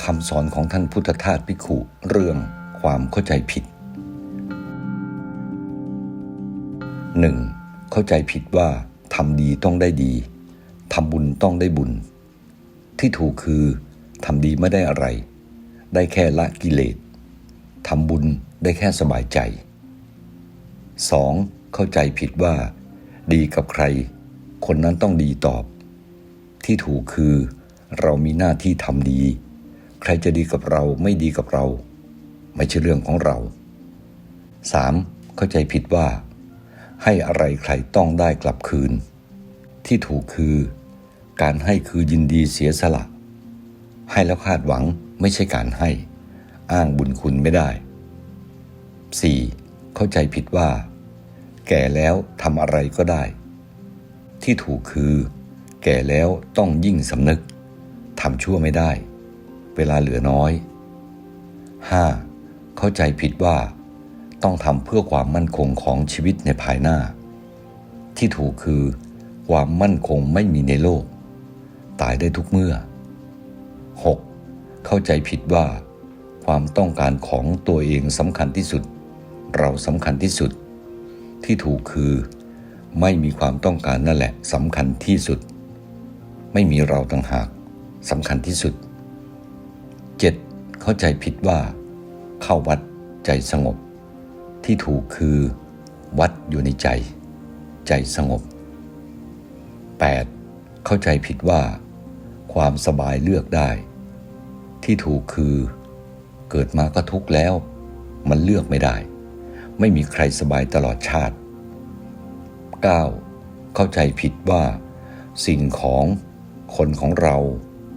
คำสอนของท่านพุทธทาสภิขุเรื่องความเข้าใจผิด 1. เข้าใจผิดว่าทำดีต้องได้ดีทำบุญต้องได้บุญ ที่ถูกคือทำดีไม่ได้อะไร ได้แค่ละกิเลสทำบุญได้แค่สบายใจ 2. เข้าใจผิดว่า ดีกับใคร คนนั้นต้องดีตอบ ที่ถูกคือเรามีหน้าที่ทำดี ใครจะดีกับเราไม่ดีกับเรา ไม่ใช่เรื่องของเรา 3. เข้าใจผิดว่า ให้อะไรใครต้องได้กลับคืน ที่ถูกคือ การให้คือยินดีเสียสละ ให้แล้วคาดหวังไม่ใช่การให้ อ้างบุญคุณไม่ได้ 4. เข้าใจผิดว่า แก่แล้วทำอะไรก็ได้ ที่ถูกคือ แก่แล้วต้องยิ่งสำนึกทำชั่วไม่ได้ เวลาเหลือน้อย 5. เข้าใจผิดว่า ต้องทำเพื่อความมั่นคงของชีวิตในภายหน้า ที่ถูกคือ ความมั่นคงไม่มีในโลก ตายได้ทุกเมื่อ 6. เข้าใจผิดว่า ความต้องการของตัวเองสำคัญที่สุด เราสำคัญที่สุด ที่ถูกคือ ไม่มีความต้องการนั่นแหละสำคัญที่สุด ไม่มีเราต่างหากสำคัญที่สุด 7. เข้าใจผิดว่า เข้าวัดใจสงบ ที่ถูกคือ วัดอยู่ในใจ ใจสงบ 8. เข้าใจผิดว่า ความสบายเลือกได้ ที่ถูกคือ เกิดมาก็ทุกข์แล้ว มันเลือกไม่ได้ ไม่มีใครสบายตลอดชาติ 9. เข้าใจผิดว่า สิ่งของคนของเรา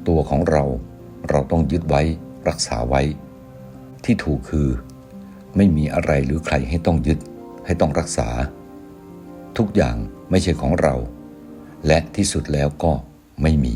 ตัวของเรา เราต้องยึดไว้รักษาไว้ ที่ถูกคือ ไม่มีอะไรหรือใครให้ต้องยึด ให้ต้องรักษา ทุกอย่างไม่ใช่ของเรา และที่สุดแล้วก็ไม่มี